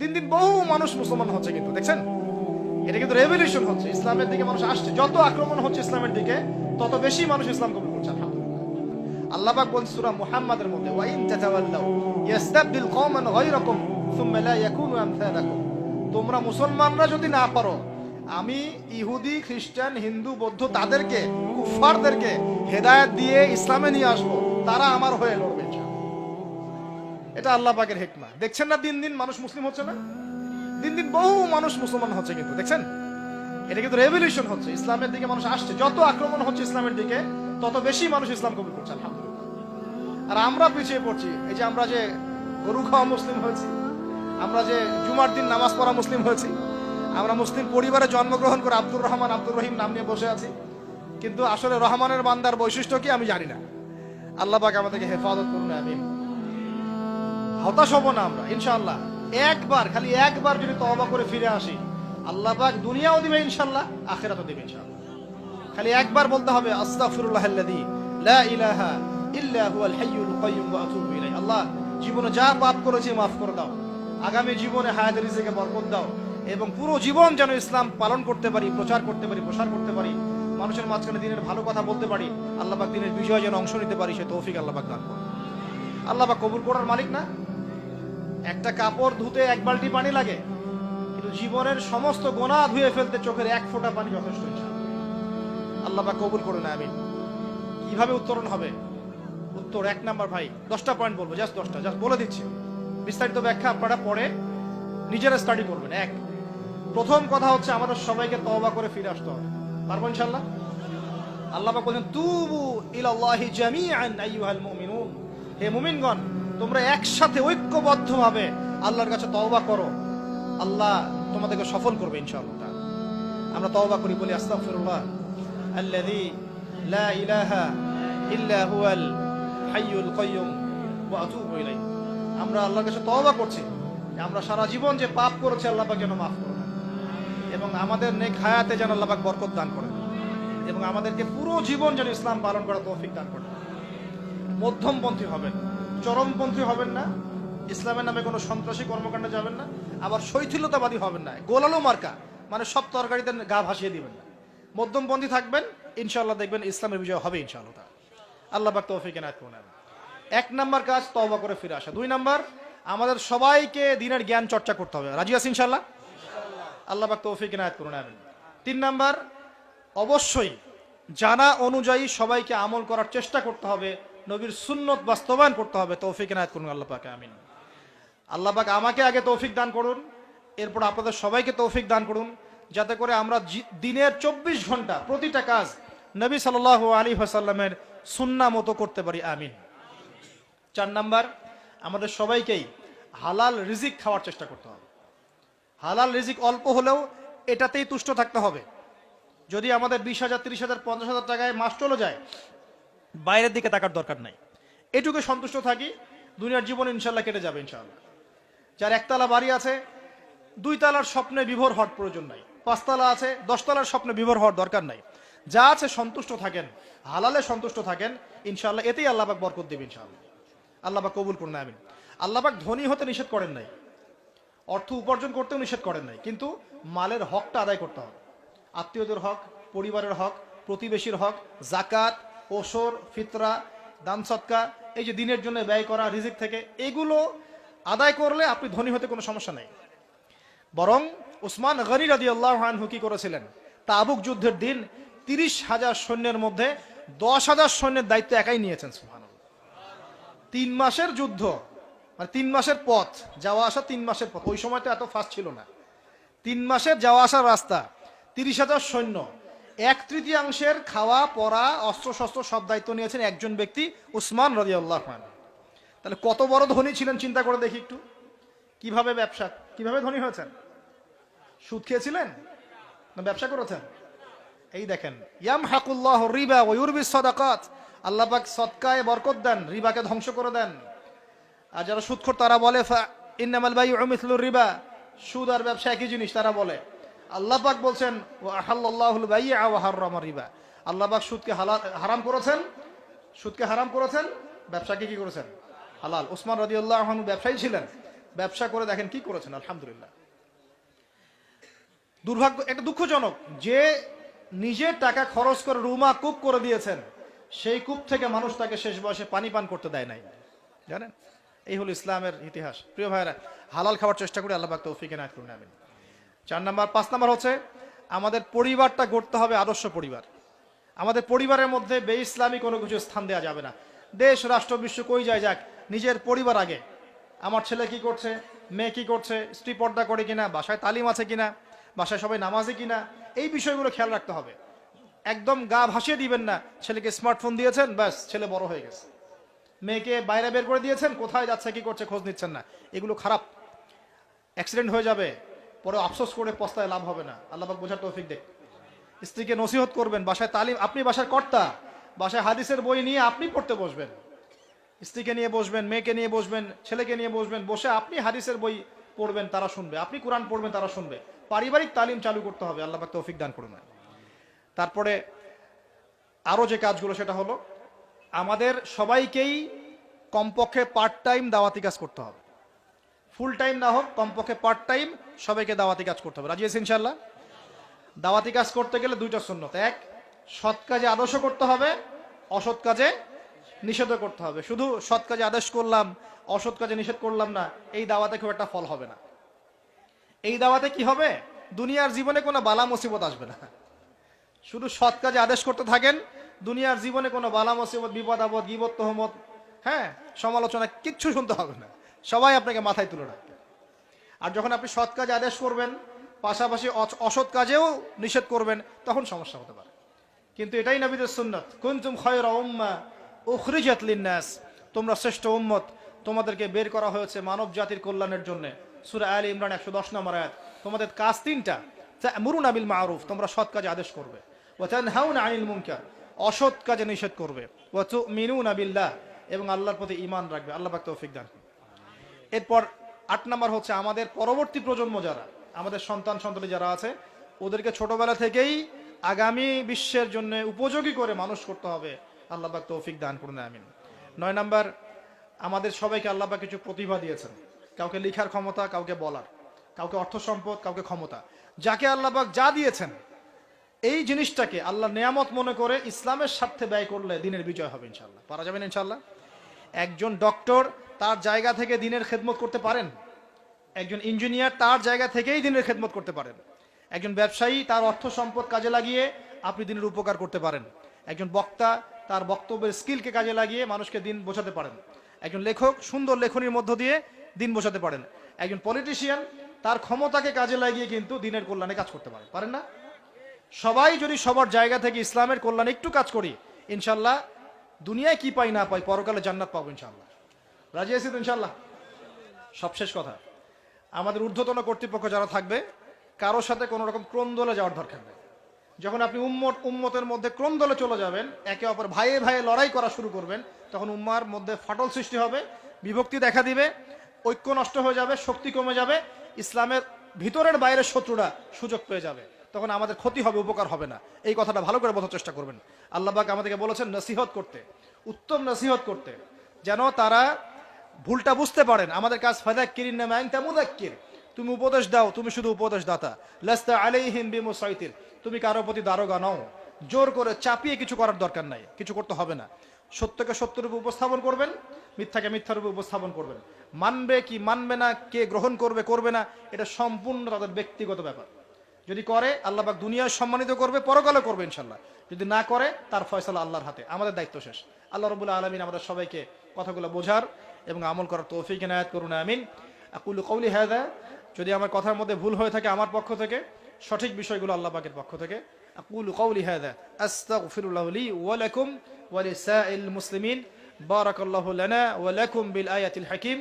দিন দিন বহু মানুষ মুসলমান হচ্ছে কিন্তু, দেখছেন? এটা কিন্তু রেভলিউশন হচ্ছে, ইসলামের দিকে মানুষ আসছে। যত আক্রমণ হচ্ছে ইসলামের দিকে, তত বেশি মানুষ ইসলাম কবুল করছে, আলহামদুলিল্লাহ। আল্লাহ বলছে সূরা মুহাম্মাদের মধ্যে, ওয়া ইন তাতাওয়াল্লাউ ইয়াস্তাবদিল কওমান গায়রাকুম সুম্মা লা ইয়াকুনু আমসালাকুম। তোমরা মুসলমানরা যদি না পারো, আমি ইহুদি, খ্রিস্টান, হিন্দু, বৌদ্ধ, তাদেরকে কুফারদেরকে হেদায়েত দিয়ে ইসলামে নিয়ে আসব, তারা আমার হয়ে লড়বে। এটা আল্লাহ পাকের হেকমা। দেখছেন না দিন দিন মানুষ মুসলিম হচ্ছে না? দিন দিন বহু মানুষ মুসলমান হচ্ছে কিন্তু, দেখছেন? এটা কিন্তু রেভলিউশন হচ্ছে, ইসলামের দিকে মানুষ আসছে। যত আক্রমণ হচ্ছে ইসলামের দিকে, তত বেশি মানুষ ইসলাম কবুল করছে, আলহামদুলিল্লাহ। আর আমরা পিছিয়ে পড়ছি, এই যে আমরা যে গরু খাওয়া মুসলিম হয়েছি, আমরা যে জুমার দিন নামাজ পড়া মুসলিম হয়েছি, আমরা মুসলিম পরিবারে জন্মগ্রহণ করে আব্দুর রহমান, আব্দুর রহিম নাম নিয়ে বসে আছি, কিন্তু আসলে রহমানের বান্দার বৈশিষ্ট্য কি আমি জানি না। আল্লাহ পাক আমাদেরকে হেফাজত করুন আমি হতাশ হব না আমরা, ইনশাআল্লাহ। একবার, খালি একবার যদি তওবা করে ফিরে আসি, আল্লাহ পাক দুনিয়াও দিবে ইনশাআল্লাহ, আখেরাতও দিবে ইনশাআল্লাহ। খালি একবার বলতে হবে, আস্তাগফিরুল্লাহ আল্লাযী লা ইলাহা ইল্লা হুয়াল হাইয়ুল কাইয়্যুম ওয়া আতুবু ইলাইহি। আল্লাহ, জীবনে যা পাপ করেছি মাফ করে দাও। আগামী জীবনে হায়াতের রিজিকে বরকত দাও। এবং পুরো জীবন যেন ইসলাম পালন করতে পারি, প্রচার করতে পারি, প্রসার করতে পারি। মানুষের মাঝখানে দিনের ভালো কথা বলতে পারি, আল্লাহ পাক দিনের বিজয় যেন অংশ নিতে পারি, সে তৌফিক আল্লাহ পাক দান আল্লাহ পাক কবুল করার মালিক না? একটা কাপড় ধুতে এক বালতি পানি লাগে, কিন্তু জীবনের সমস্ত গোনা ধুয়ে ফেলতে চোখের এক ফোঁটা পানি যথেষ্ট। আল্লাহ পাক কবুল করুন, আমিন। কীভাবে উত্তরণ হবে? উত্তর এক নাম্বার ভাই, দশটা পয়েন্ট বলব জাস্ট দশটা জাস্ট বলে দিচ্ছি। বিস্তারিত ব্যাখ্যা আপনারা পরে নিজেরা স্টাডি করবেন। এক, প্রথম কথা হচ্ছে আমাদের সবাইকে তওবা করে ফিরে আসতে হবে। পারব ইনশাল্লাহ আল্লাহ বলেন তুবু ইলাল্লাহি জামিআন, আইয়ুহাল মুমিনুন। হে মুমিনগণ তোমরা একসাথে ঐক্যবদ্ধভাবে আল্লাহর কাছে তওবা করো। আল্লাহ তোমাদেরকে সফল করবে ইনশাআল্লাহ। আমরা তওবা করি, বলি আস্তাগফিরুল্লাহ। আল্লাযী লা ইলাহা ইল্লা হুয়াল হাইয়ুল কাইয়্যুম ওয়া আতুবু ইলাইহি। আমরা আল্লাহর কাছে তওবা করছি। আমরা সারা জীবন যে পাপ করেছি, আল্লাহ পাক যেন মাফ করে দেন। এবং আমাদের নেক হায়াতে যেন আল্লাহ পাক বরকত দান করেন। এবং আমাদেরকে পুরো জীবন যেন ইসলাম পালন করার তৌফিক দান করেন। মধ্যমপন্থী হবেন। চরমপন্থী হবেন না, ইসলামের নামে কোনো সন্ত্রাসী কর্মকাণ্ডে যাবেন না, আবার শৈথিলতাবাদী হবেন না। গোলালো মার্কা মানে সব তরকারিতে গা ভাসিয়ে দিবেন না। মধ্যমপন্থী থাকবেন ইনশাল্লাহ দেখবেন ইসলামের বিজয় হবে ইনশাআল্লাহ। আল্লাহ পাক তৌফিক করুন, আমিন। এক নাম্বার কাজ, তওবা করে ফিরে আসা। দুই নাম্বার, আমাদের সবাইকে দিনের জ্ঞান চর্চা করতে হবে। রাজি আছি ইনশাল্লাহ আল্লাহ পাক তৌফিক এনায়েত করুন তিন নাম্বার, অবশ্যই জানা অনুযায়ী সবাইকে আমল করার চেষ্টা করতে হবে। নবীর সুন্নত বাস্তবায়ন করতে হবে, তৌফিক এনায়েত করুন, আল্লাহ পাকে, আমিন। আল্লাহ পাক আমাকে আগে তৌফিক দান করুন, এরপর আপনাদের সবাইকে তৌফিক দান করুন, যাতে করে আমরা দিনের চব্বিশ ঘণ্টা প্রতিটা কাজ নবী সাল আলী হাসাল্লামের সুন্না মতো করতে পারি, আমিন। চার নাম্বার, আমাদের সবাইকেই হালাল রিজিক খাওয়ার চেষ্টা করতে হবে। হালাল রিজিক অল্প হলেও এটাতেই তুষ্ট থাকতে হবে। যদি আমাদের বিশ হাজার, তিরিশ হাজার, পঞ্চাশ হাজার টাকায় মাস চলে যায় বাইরের দিকে তাকার দরকার নাই। এটুকু সন্তুষ্ট থাকি, দুনিয়ার জীবন ইনশাল্লাহ কেটে যাবে ইনশাল্লাহ। যার একতলা বাড়ি আছে দুই তালার স্বপ্নে বিভোর হওয়ার প্রয়োজন নাই। পাঁচতলা আছে, দশতলার স্বপ্নে বিভোর হওয়ার দরকার নাই। যা আছে সন্তুষ্ট থাকেন, হালালে সন্তুষ্ট থাকেন, ইনশাল্লাহ এতেই আল্লাহবাক বরকত দেবে ইনশাল্লাহ। আল্লাহবাক কবুল করুন, আমিন। আল্লাহবাক ধনী হতে নিষেধ করেন নাই। অর্থ উপার্জন করতেও নিষেধ করেন নাই। কিন্তু মালের হকটা আদায় করতে হবে। আত্মীয়দের হক, পরিবারের হক, প্রতিবেশীর হক জাকাত ওসর, ফিতরা, দান সৎকা এই যে দিনের জন্য ব্যয় করা, রিজিক থেকে, এগুলো আদায় করলে আপনি ধনী হতে কোনো সমস্যা নেই। বরং উসমান গনি রাজি আল্লাহ আনহু কি করেছিলেন? তাবুক যুদ্ধের দিন তিরিশ হাজার সৈন্যের মধ্যে দশ হাজার সৈন্যের দায়িত্ব একাই নিয়েছেন সুহান তিন মাসের যুদ্ধ মানে তিন মাসের পথ, যাওয়া আসা তিন মাসের পথ, ওই সময় তো এত ফাস্ট ছিল না। তিন মাসের যাওয়া আসার রাস্তা তিরিশ হাজার সৈন্য এক তৃতীয়াংশের খাওয়া, পড়া অস্ত্র শস্ত্র সব দায়িত্ব নিয়েছেন একজন ব্যক্তি, উসমান রাজি আল্লাহ তাহলে কত বড় ধনী ছিলেন চিন্তা করে দেখি একটু। কীভাবে ব্যবসা, কীভাবে ধনী হয়েছেন? সুদ খেয়েছিলেন? না ব্যবসা করেছেন? এই দেখেন ইয়াম হাকুল্লাহ রিবা ওয়ুরবি সদাকাত। আল্লাহ পাক সৎকায় বরকত দেন, রিবাকে ধ্বংস করে দেন। আর যারা সুদখোর তারা বলে ইন্নামাল মিথলুর রিবা। সুদ আর ব্যবসা একই জিনিস, তারা বলে। আল্লাহ পাক বলছেন আহাল্লাহুল আল্লাহ সুদকে হারাম করেছেন। সুদকে হারাম করেছেন। ব্যবসাকে কি করেছেন? হালাল। ওসমান রাদিয়াল্লাহু আনহু ব্যবসায়ী ছিলেন। ব্যবসা করে দেখেন কি করেছেন, আলহামদুলিল্লাহ। দুর্ভাগ্য, একটা দুঃখজনক, যে নিজের টাকা খরচ করে রুমা কূপ করে দিয়েছেন, সেই কূপ থেকে মানুষ তাকে শেষ বয়সে পানি পান করতে দেয় নাই। জানেন? এই হলো ইসলামের ইতিহাস। প্রিয় ভাইরা হালাল খাওয়ার চেষ্টা করি আল্লাহ তৌফিক এনায়েত করুন, আমিন। চার নাম্বার, পাঁচ নাম্বার হচ্ছে আমাদের পরিবারটা গড়তে হবে আদর্শ পরিবার। আমাদের পরিবারের মধ্যে বে ইসলামী কোনো কিছু স্থান দেওয়া যাবে না। দেশ, রাষ্ট্র, বিশ্ব কই যায় যাক, নিজের পরিবার আগে। আমার ছেলে কি করছে, মেয়ে কি করছে, স্ত্রী পর্দা করে কিনা, বাসায় তালিম আছে কিনা, বাসায় সবাই নামাজে কিনা, এই বিষয়গুলো খেয়াল রাখতে হবে। একদম গা ভাসিয়ে দিবেন না, ছেলেকে স্মার্টফোন দিয়েছেন, ব্যাস, ছেলে বড় হয়ে গেছে। মেয়েকে বাইরে বের করে দিয়েছেন, কোথায় যাচ্ছে, কি করছে, খোঁজ নিচ্ছেন না। এগুলো খারাপ। অ্যাক্সিডেন্ট হয়ে যাবে পরে আফসোস করে পস্তায় লাভ হবে না। আল্লাহবাক বোঝার তৌফিক দেখ। স্ত্রীকে নসিহত করবেন, বাসায় তালিম, আপনি বাসার কর্তা, বাসায় হাদিসের বই নিয়ে আপনি পড়তে বসবেন। স্ত্রীকে নিয়ে বসবেন, মেয়েকে নিয়ে বসবেন, ছেলেকে নিয়ে বসবেন, বসে আপনি হাদিসের বই পড়বেন, তারা শুনবে। আপনি কোরআন পড়বেন, তারা শুনবে। পারিবারিক তালিম চালু করতে হবে, আল্লাহ তৌফিক দান করুন। তারপরে আরও যে কাজগুলো, সেটা হলো, আমাদের সবাইকেই কমপক্ষে পার্ট টাইম দাওয়াতি কাজ করতে হবে। ফুল টাইম না হোক, কমপক্ষে পার্ট টাইম সবাইকে দাওয়াতি কাজ করতে হবে। রাজি আছি ইনশাল্লাহ দাওয়াতি কাজ করতে গেলে দুইটা সুন্নত। এক, সৎ কাজে আদর্শ করতে হবে, অসৎ কাজে নিষেধ করতে হবে। শুধু সৎ কাজে আদেশ করলাম, অসৎ কাজে নিষেধ করলাম না, এই দাওয়াতে খুব একটা ফল হবে না। এই দাওয়াতে কি হবে? দুনিয়ার জীবনে কোনো বালা মুসিবত আসবে না। শুধু সৎ কাজে আদেশ করতে থাকেন, দুনিয়ার জীবনে কোনো বালা মুসিবত, বিপদ আপদ, গিবত, তহমত হ্যাঁ সমালোচনা কিচ্ছু শুনতে হবে না। সবাই আপনাকে মাথায় তুলে রাখবে। আর যখন আপনি সৎ কাজে আদেশ করবেন, পাশাপাশি অসৎ কাজেও নিষেধ করবেন, তখন সমস্যা হতে পারে। কিন্তু এটাই নবীদের সুন্নত। কুনতুম খয়রা উম্মা তোমরা শ্রেষ্ঠ উম্মত। তোমাদেরকে বের করা হয়েছে মানব জাতির কল্যাণের জন্য। সূরা আলী ইমরান 110 নম্বর আয়াত। তোমাদের কাজ তিনটা। মুরুন আবিল মারুফ। তোমরা সৎ কাজে আদেশ করবে। অসৎ কাজে নিষেধ করবে। ওয়া তু'মিনুনা বিল্লাহ। এবং আল্লাহর প্রতি ঈমান রাখবে। আল্লাহ পাক তৌফিক দান। এরপর আট নাম্বার হচ্ছে আমাদের পরবর্তী প্রজন্ম যারা, আমাদের সন্তান সন্ততি যারা আছে, ওদেরকে ছোটবেলা থেকেই আগামী বিশ্বের জন্য উপযোগী করে মানুষ করতে হবে। আল্লাহ পাক তৌফিক দান করুন, আমিন। নয় নাম্বার, আমাদের সবাইকে আল্লাহ পাক কিছু প্রতিভা দিয়েছেন। কাউকে লিখার ক্ষমতা, কাউকে বলার। কাউকে অর্থ সম্পদ, কাউকে ক্ষমতা। যাকে আল্লাহ পাক যা দিয়েছেন, এই জিনিসটাকে আল্লাহ নিয়ামত মনে করে ইসলামের স্বার্থে ব্যয় করলে দিনের বিজয় হবে ইনশাল্লাহ পারা যাবেন ইনশাল্লাহ একজন ডক্টর তার জায়গা থেকে দিনের খেদমত করতে পারেন? একজন ইঞ্জিনিয়ার তার জায়গা থেকেই দিনের খেদমত করতে পারেন। একজন ব্যবসায়ী তার অর্থ সম্পদ কাজে লাগিয়ে আপনি দিনের উপকার করতে পারেন। একজন বক্তা তার বক্তব্যের স্কিলকে কাজে লাগিয়ে মানুষকে দিন বোঝাতে পারেন। একজন লেখক সুন্দর লেখনির মধ্য দিয়ে দিন বোঝাতে পারেন। একজন পলিটিশিয়ান তার ক্ষমতাকে কাজে লাগিয়ে কিন্তু দিনের কল্যাণে কাজ করতে পারে পারেন না? সবাই যদি সবার জায়গা থেকে ইসলামের কল্যাণে একটু কাজ করি, ইনশাল্লাহ দুনিয়ায় কি পাই না পাই পরকালে জান্নাত পাবো ইনশাল্লাহ। রাজি আছি তো ইনশাল্লাহ সবশেষ কথা। আমাদের ঊর্ধ্বতন কর্তৃপক্ষ যারা থাকবে, কারোর সাথে কোনো রকম ক্রন্দলে যাওয়ার দরকার নেই। যখন আপনি উম্মত, উম্মতের মধ্যে ক্রন্দলে চলে যাবেন, একে অপর ভাইয়ে ভাইয়ে লড়াই করা শুরু করবেন, তখন উম্মার মধ্যে ফাটল সৃষ্টি হবে, বিভক্তি দেখা দিবে, ঐক্য নষ্ট হয়ে যাবে, শক্তি কমে যাবে, ইসলামের ভিতরের বাইরের শত্রুরা সুযোগ পেয়ে যাবে। তখন আমাদের ক্ষতি হবে, উপকার হবে না। এই কথাটা ভালো করে বোঝার চেষ্টা করবেন। আল্লাহবাক আমাদেরকে বলেছেন, নসিহত করতে, উত্তম নসিহত করতে, যেন তারা ভুলটা বুঝতে পারেন। আমাদের কাজ ফাদাক্কিরিন নামে আইন তামুদাক্কির তুমি উপদেশ দাও, তুমি শুধু উপদেশ দাতা লাস্তা আলাইহিম বিমুসাইতির। তুমি কারও প্রতি দারোগা নও। জোর করে চাপিয়ে কিছু করার দরকার নাই। কিছু করতে হবে না। সত্যকে সত্যরূপে উপস্থাপন করবেন, মিথ্যাকে মিথ্যারূপে উপস্থাপন করবেন। মানবে কি মানবে না, কে গ্রহণ করবে করবে না, এটা সম্পূর্ণ তাদের ব্যক্তিগত ব্যাপার। যদি করে, আল্লাহ পাক দুনিয়ায় সম্মানিত করবে, পরকালে করবে ইনশাল্লাহ যদি না করে, তার ফয়সালা আল্লাহর হাতে। আমাদের দায়িত্ব শেষ। আল্লাহ রবুল্লা আলমিন আমাদের সবাইকে কথাগুলো বোঝার এবং আমল করার তৌফিক এনায়াত করুন, আমিন। আকুল কৌলি হায়দা যদি আমার কথার মধ্যে ভুল হয়ে থাকে আমার পক্ষ থেকে, সঠিক বিষয়গুলো আল্লাহ পাকের পক্ষ থেকে, আকুল কৌলি হায়দা আস্তাগফিরুল্লাহ লি ওয়া লাকুম ওয়া লিসাইল মুসলিমিন। বারাকাল্লাহু লানা ওয়া লাকুম বিল আয়াতিল হাকিম।